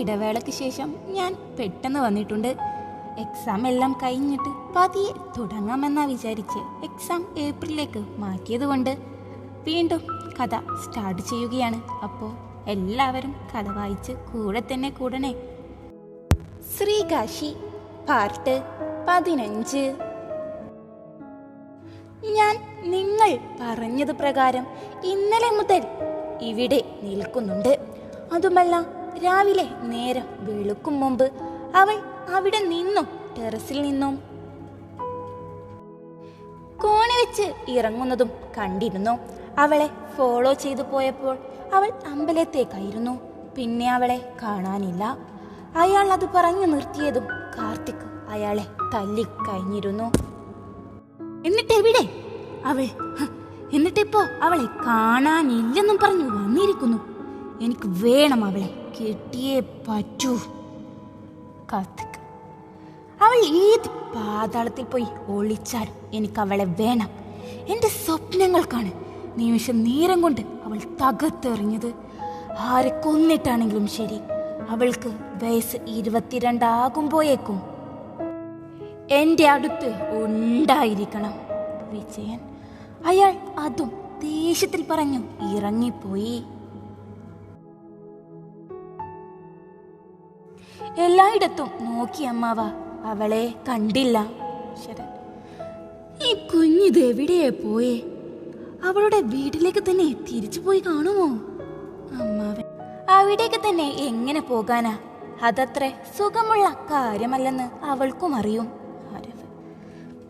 ഇടവേളയ്ക്ക് ശേഷം ഞാൻ പെട്ടെന്ന് വന്നിട്ടുണ്ട്. എക്സാം എല്ലാം കഴിഞ്ഞിട്ട് പതിയെ തുടങ്ങാമെന്നാ വിചാരിച്ച് എക്സാം ഏപ്രിലേക്ക് മാറ്റിയതുകൊണ്ട് വീണ്ടും കഥ സ്റ്റാർട്ട് ചെയ്യുകയാണ്. അപ്പോൾ എല്ലാവരും കഥ വായിച്ച് കൂടെ തന്നെ കൂടണേ. ശ്രീകാശി പാർട്ട് പതിനഞ്ച്. ഞാൻ നിങ്ങൾ പറഞ്ഞത് പ്രകാരം ഇന്നലെ മുതൽ ഇവിടെ നിൽക്കുന്നുണ്ട്. അതുമല്ല രാവിലെ നേരം വെളുക്കും മുമ്പ് അവൾ അവിടെ നിന്നും ടെറസിൽ നിന്നും കോണി വെച്ച് ഇറങ്ങുന്നതും കണ്ടിരുന്നു. അവളെ ഫോളോ ചെയ്തു പോയപ്പോൾ അവൾ അമ്പലത്തേക്കായിരുന്നു. പിന്നെ അവളെ കാണാനില്ല. അയാൾ അത് പറഞ്ഞു നിർത്തിയതും കാർത്തിക് അയാളെ തല്ലിക്കഴിഞ്ഞിരുന്നു എന്നിട്ട് എവിടെ? അവൾ എന്നിട്ടിപ്പോ അവളെ കാണാനില്ലെന്നും പറഞ്ഞു വന്നിരിക്കുന്നു. എനിക്ക് വേണം അവളെ കിട്ടിയേ പറ്റൂ. കാർത്തിക് അവൾ ഏത് പാതാളത്തിൽ പോയി ഒളിച്ചാൽ എനിക്ക് അവളെ വേണം. എന്റെ സ്വപ്നങ്ങൾക്കാണ് നിമിഷ നേരം കൊണ്ട് അവൾ തകർത്തെറിഞ്ഞത്. ആരെ കൊന്നിട്ടാണെങ്കിലും ശരി അവൾക്ക് വയസ്സ് ഇരുപത്തിരണ്ടാകുമ്പോയേക്കും. എന്റെ അടുത്ത് ഉണ്ടായിരിക്കണം വിജയൻ. അയാൾ അതും ദേഷ്യത്തിൽ പറഞ്ഞു ഇറങ്ങിപ്പോയി. എല്ലായിടത്തും നോക്കി അമ്മാവ. അവളെ കണ്ടില്ല. ശരൺ ഈ കുഞ്ഞിത് എവിടെയാ പോയേ? അവളുടെ വീട്ടിലേക്ക് തന്നെ തിരിച്ചു പോയി കാണുമോ? അമ്മാവൻ. അവിടേക്ക് തന്നെ എങ്ങനെ പോകാനാ? അതത്ര സുഖമുള്ള കാര്യമല്ലെന്ന് അവൾക്കും അറിയും. പിന്നെ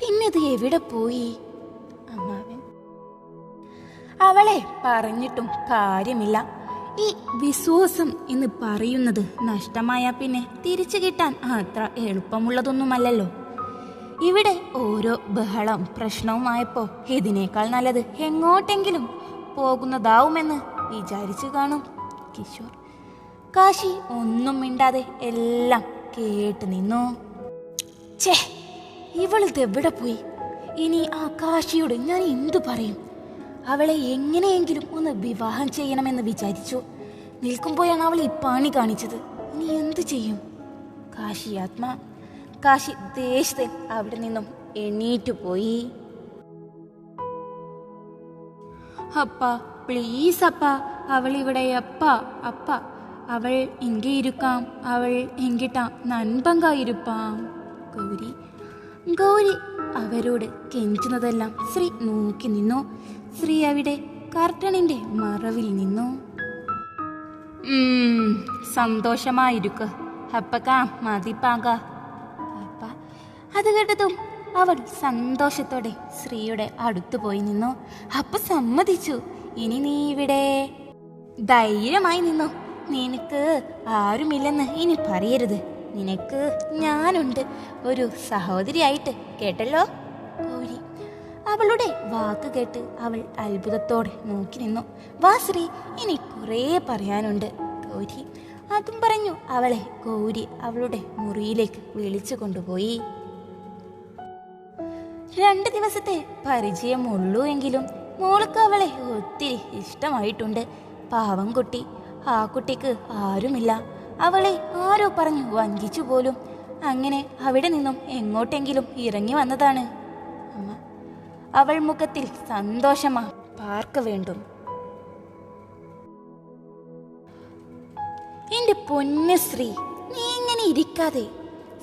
പിന്നിത് എവിടെ പോയി? അമ്മാവൻ. അവളെ പറഞ്ഞിട്ടും കാര്യമില്ല. ഈ വിശ്വാസം എന്ന് പറയുന്നത് നഷ്ടമായ പിന്നെ തിരിച്ചു കിട്ടാൻ അത്ര എളുപ്പമുള്ളതൊന്നുമല്ലല്ലോ. ഇവിടെ ഓരോ ബഹളം പ്രശ്നവുമായപ്പോ ഇതിനേക്കാൾ നല്ലത് എങ്ങോട്ടെങ്കിലും പോകുന്നതാവുമെന്ന് വിചാരിച്ചു കാണും കിഷോർ. കാശി ഒന്നും മിണ്ടാതെ എല്ലാം കേട്ട് നിന്നു. ഛേ ഇവളിത് എവിടെ പോയി? ഇനി ആ കാശിയോട് ഞാൻ എന്തു പറയും? അവളെ എങ്ങനെയെങ്കിലും ഒന്ന് വിവാഹം ചെയ്യണമെന്ന് വിചാരിച്ചു. നിൽക്കുമ്പോഴാണ് അവൾ ഈ പണി കാണിച്ചത്. ഇനി എന്തു ചെയ്യും? കാശി ആത്മാ. കാശി ദേശത്തെ അവിടെ നിന്നും എണീറ്റു പോയി. അപ്പ പ്ലീസ് അപ്പ അവൾ ഇവിടെ അപ്പ അപ്പ. അവൾ എങ്കി ഇരുക്കാം അവൾ എങ്കിട്ട നൻപങ്ക ഇരുപ്പാം ഗൗരി ഗൗരി അവരോട് കെഞ്ചുന്നതെല്ലാം ശ്രീ നോക്കി നിന്നു. ശ്രീ അവിടെ കർട്ടണിന്റെ മറവിൽ നിന്നു? സന്തോഷമായിരിക്ക. അപ്പക്കാ മതിപ്പാക. അപ്പ അത് കേട്ടതും അവൾ സന്തോഷത്തോടെ ശ്രീയുടെ അടുത്തു പോയി നിന്നു. അപ്പ സമ്മതിച്ചു. ഇനി നീ ഇവിടെ ധൈര്യമായി നിന്നു. നിനക്ക് ആരുമില്ലെന്ന് ഇനി പറയരുത്. നിനക്ക് ഞാനുണ്ട്. ഒരു സഹോദരിയായിട്ട് കേട്ടല്ലോ? അവളുടെ വാക്ക് കേട്ട് അവൾ അത്ഭുതത്തോടെ നോക്കി നിന്നു. വാ ശ്രീ ഇനി കുറേ പറയാനുണ്ട് ഗൗരി. അതും പറഞ്ഞു അവളെ ഗൗരി അവളുടെ മുറിയിലേക്ക് വിളിച്ചു കൊണ്ടുപോയി. രണ്ട് ദിവസത്തെ പരിചയമുള്ളൂ എങ്കിലും മോൾക്ക് അവളെ ഒത്തിരി ഇഷ്ടമായിട്ടുണ്ട്. പാവം കുട്ടി. ആ കുട്ടിക്ക് ആരുമില്ല. അവളെ ആരോ പറഞ്ഞു വഞ്ചിച്ചു പോലും. അങ്ങനെ അവിടെ നിന്നും എങ്ങോട്ടെങ്കിലും ഇറങ്ങി വന്നതാണ്. അമ്മ അവൾ മുഖത്തിൽ സന്തോഷമാ പാർക്ക വേണ്ടും. എന്റെ പൊന്നശ്രീ നീ ഇങ്ങനെ ഇരിക്കാതെ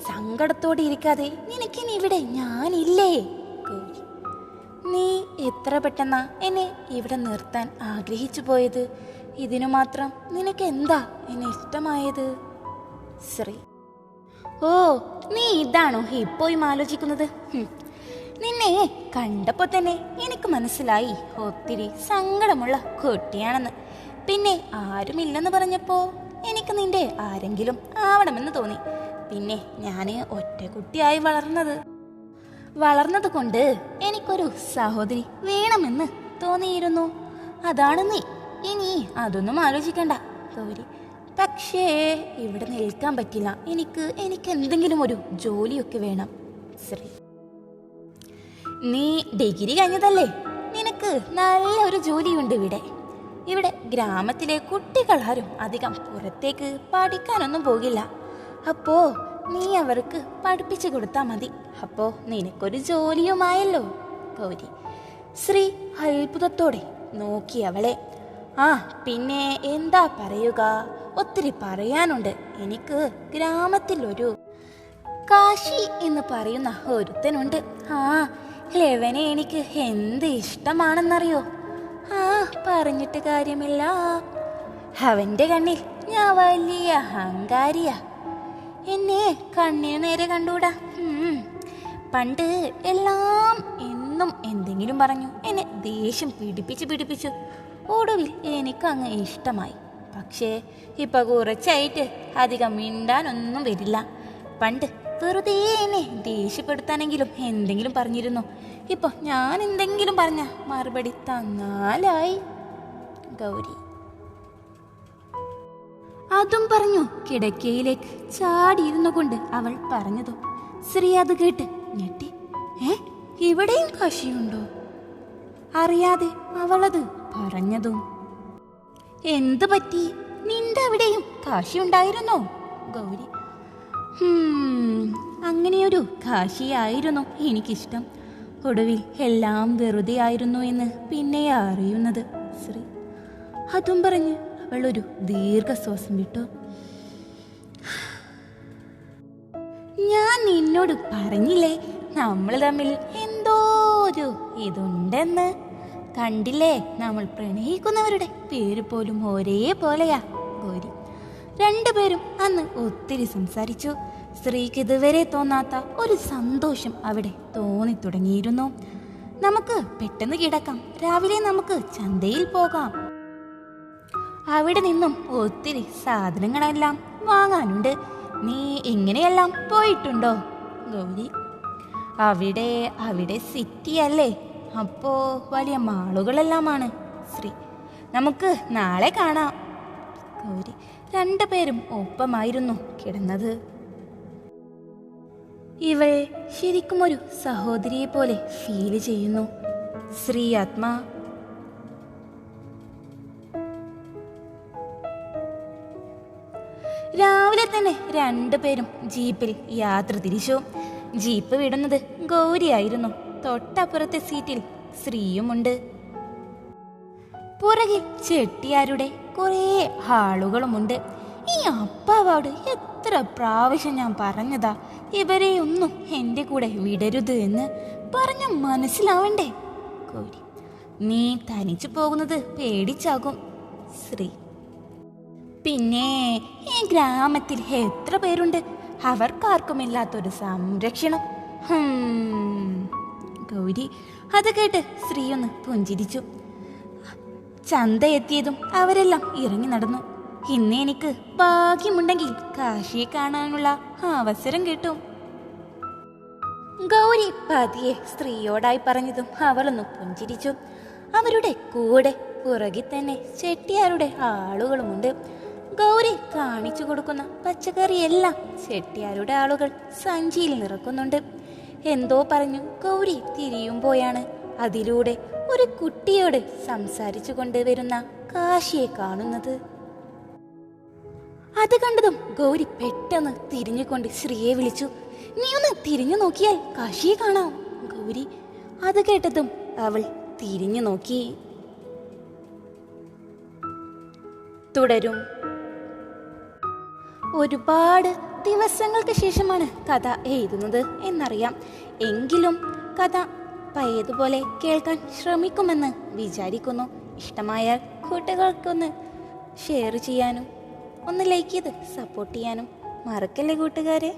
സങ്കടത്തോടെ ഇരിക്കാതെ നിനക്കിനി ഇവിടെ ഞാനില്ലേ? നീ എത്ര പെട്ടെന്നാ എന്നെ ഇവിടെ നിർത്താൻ ആഗ്രഹിച്ചു പോയത്? ഇതിനു മാത്രം നിനക്ക് എന്താ എന്നെ ഇഷ്ടമായത്? ശ്രീ ഓ നീ ഇതാണോ ഇപ്പോഴും ആലോചിക്കുന്നത്. നിന്നെ കണ്ടപ്പോ തന്നെ എനിക്ക് മനസ്സിലായി. ഒത്തിരി സങ്കടമുള്ള കുട്ടിയാണെന്ന്. പിന്നെ ആരുമില്ലെന്ന് പറഞ്ഞപ്പോ എനിക്ക് നിന്റെ ആരെങ്കിലും ആവണമെന്ന് തോന്നി. പിന്നെ ഞാൻ ഒറ്റ കുട്ടിയായി വളർന്നത്. വളർന്നത് കൊണ്ട് എനിക്കൊരു സഹോദരി വേണമെന്ന് തോന്നിയിരുന്നു. അതാണ് നീ. ഇനി അതൊന്നും ആലോചിക്കണ്ട. ഗൗരി പക്ഷേ ഇവിടെ നിൽക്കാൻ പറ്റില്ല. എനിക്ക് എനിക്ക് എന്തെങ്കിലും ഒരു ജോലിയൊക്കെ വേണം. ശ്രീ നീ ഡിഗ്രി കഴിഞ്ഞതല്ലേ? നിനക്ക് നല്ലൊരു ജോലിയുണ്ട് ഇവിടെ. ഇവിടെ ഗ്രാമത്തിലെ കുട്ടികളാരും അധികം പുറത്തേക്ക് പഠിക്കാനൊന്നും പോകില്ല. അപ്പോ നീ അവർക്ക് പഠിപ്പിച്ചു കൊടുത്താൽ മതി. അപ്പോ നിനക്കൊരു ജോലിയുമായല്ലോ. ഗൗരി ശ്രീ അത്ഭുതത്തോടെ നോക്കി അവളെ. ആ പിന്നെ എന്താ പറയുക? ഒത്തിരി പറയാനുണ്ട്. എനിക്ക് ഗ്രാമത്തിലൊരു കാശി എന്ന് പറയുന്ന ഒരുത്തനുണ്ട്. ആ ലെവനെ എനിക്ക് എന്ത് ഇഷ്ടമാണെന്നറിയോ? ആ പറഞ്ഞിട്ട് കാര്യമില്ല. അവന്റെ കണ്ണിൽ ഞാൻ വലിയ അഹങ്കാരിയാ. എന്നെ കണ്ണിന് നേരെ കണ്ടൂടാ. പണ്ട് എല്ലാം എന്നും എന്തെങ്കിലും പറഞ്ഞു. എന്നെ ദേഷ്യം പിടിപ്പിച്ച് പിടിപ്പിച്ചു. ഒടുവിൽ എനിക്കങ്ങ് ഇഷ്ടമായി. പക്ഷേ ഇപ്പൊ കുറച്ചായിട്ട് അധികം മിണ്ടാനൊന്നും വരില്ല. പണ്ട് വെറുതെ എന്നെ ദേഷ്യപ്പെടുത്താനെങ്കിലും എന്തെങ്കിലും പറഞ്ഞിരുന്നു? ഇപ്പൊ ഞാൻ എന്തെങ്കിലും പറഞ്ഞ മറുപടി തന്നാലായി. ഗൗരി. അതും പറഞ്ഞു കിടക്കയിലേക്ക് ചാടിയിരുന്നു കൊണ്ട് അവൾ പറഞ്ഞതു? ശ്രീ അത് കേട്ട് ഞെട്ടി. ഏ ഇവിടെയും കശിയുണ്ടോ? അറിയാതെ അവളത് പറഞ്ഞതും. എന്തു പറ്റി? നിന്റെ അവിടെയും കാശി ഉണ്ടായിരുന്നോ ഗൗരി. അങ്ങനെയൊരു കാശിയായിരുന്നു എനിക്കിഷ്ടം. ഒടുവിൽ എല്ലാം വെറുതെ ആയിരുന്നു എന്ന് പിന്നെ അറിയുന്നത് ശ്രീ. അതും പറഞ്ഞ് അവൾ ഒരു ദീർഘശ്വാസം വിട്ടു. ഞാൻ നിന്നോട് പറഞ്ഞില്ലേ നമ്മൾ തമ്മിൽ എന്തോ ഒരു ഇതുണ്ടെന്ന്? കണ്ടില്ലേ നമ്മൾ പ്രണയിക്കുന്നവരുടെ പേര് പോലും ഒരേപോലെയാ ഗൗരി. രണ്ടുപേരും അന്ന് ഒത്തിരി സംസാരിച്ചു. സ്ത്രീക്ക് ഇതുവരെ തോന്നാത്ത ഒരു സന്തോഷം അവിടെ തോന്നി തുടങ്ങിയിരുന്നു നമുക്ക് പെട്ടെന്ന് കിടക്കാം. രാവിലെ നമുക്ക് ചന്തയിൽ പോകാം. അവിടെ നിന്നും ഒത്തിരി സാധനങ്ങളെല്ലാം വാങ്ങാനുണ്ട്. നീ ഇങ്ങനെയെല്ലാം പോയിട്ടുണ്ടോ? ഗൗരി അവിടെ അവിടെ സിറ്റി അല്ലേ? അപ്പോ വലിയ മാളുകളെല്ലാമാണ്. ശ്രീ നമുക്ക് നാളെ കാണാം. ഗൗരി രണ്ടുപേരും ഒപ്പമായിരുന്നു കിടന്നത്. ഇവൾ ശരിക്കും ഒരു സഹോദരിയെ പോലെ ഫീൽ ചെയ്യുന്നു. ശ്രീ ആത്മാ. രാവിലെ തന്നെ രണ്ടുപേരും ജീപ്പിൽ യാത്ര തിരിച്ചു. ജീപ്പ് വിടുന്നത് ഗൗരിയായിരുന്നു. തൊട്ടപ്പുറത്തെ സീറ്റിൽ ശ്രീയുമുണ്ട്. പുറകിൽ ചെട്ടിയാരുടെ കുറേ ആളുകളുമുണ്ട്. ഈ അപ്പാവോട് എത്ര പ്രാവശ്യം ഞാൻ പറഞ്ഞതാ ഇവരെ ഒന്നും എന്റെ കൂടെ വിടരുത് എന്ന് പറഞ്ഞു മനസ്സിലാവണ്ടേ? കോരി നീ തനിച്ചു പോകുന്നത് പേടിച്ചാകും ശ്രീ. പിന്നെ ഈ ഗ്രാമത്തിൽ എത്ര പേരുണ്ട്? അവർക്കാർക്കുമില്ലാത്തൊരു സംരക്ഷണം. ഗൗരി അത് കേട്ട് ശ്രീ ഒന്ന് പുഞ്ചിരിച്ചു. ചന്ത എത്തിയതും അവരെല്ലാം ഇറങ്ങി നടന്നു. ഇന്ന് എനിക്ക് ഭാഗ്യമുണ്ടെങ്കിൽ കാശിയെ കാണാനുള്ള അവസരം കിട്ടും. ഗൗരി പതിയെ സ്ത്രീയോടായി പറഞ്ഞതും അവളൊന്ന് പുഞ്ചിരിച്ചു. അവരുടെ കൂടെ പുറകിൽ തന്നെ ചെട്ടിയാരുടെ ആളുകളുമുണ്ട്. ഗൗരി കാണിച്ചു കൊടുക്കുന്ന പച്ചക്കറിയെല്ലാം ചെട്ടിയാരുടെ ആളുകൾ സഞ്ചിയിൽ നിറക്കുന്നുണ്ട്. എന്തോ പറഞ്ഞു ഗൗരി തിരിയുമ്പോയാണ് അതിലൂടെ ഒരു കുട്ടിയോട് സംസാരിച്ചു കൊണ്ടുവരുന്ന കാശിയെ കാണുന്നത്. അത് കണ്ടതും ഗൗരി പെട്ടെന്ന് തിരിഞ്ഞുകൊണ്ട് ശ്രീയെ വിളിച്ചു. നീ ഒന്ന് തിരിഞ്ഞു നോക്കിയാൽ കാശിയെ കാണാം. ഗൗരി അത് കേട്ടതും അവൾ തിരിഞ്ഞു നോക്കി. തുടരും. ഒരുപാട് ദിവസങ്ങൾക്ക് ശേഷമാണ് കഥ എഴുതുന്നത് എന്നറിയാം. എങ്കിലും കഥ പഴയതുപോലെ കേൾക്കാൻ ശ്രമിക്കുമെന്ന് വിചാരിക്കുന്നു. ഇഷ്ടമായാൽ കൂട്ടുകാർക്കൊന്ന് ഷെയർ ചെയ്യാനും ഒന്ന് ലൈക്ക് ചെയ്ത് സപ്പോർട്ട് ചെയ്യാനും മറക്കല്ലേ കൂട്ടുകാരെ?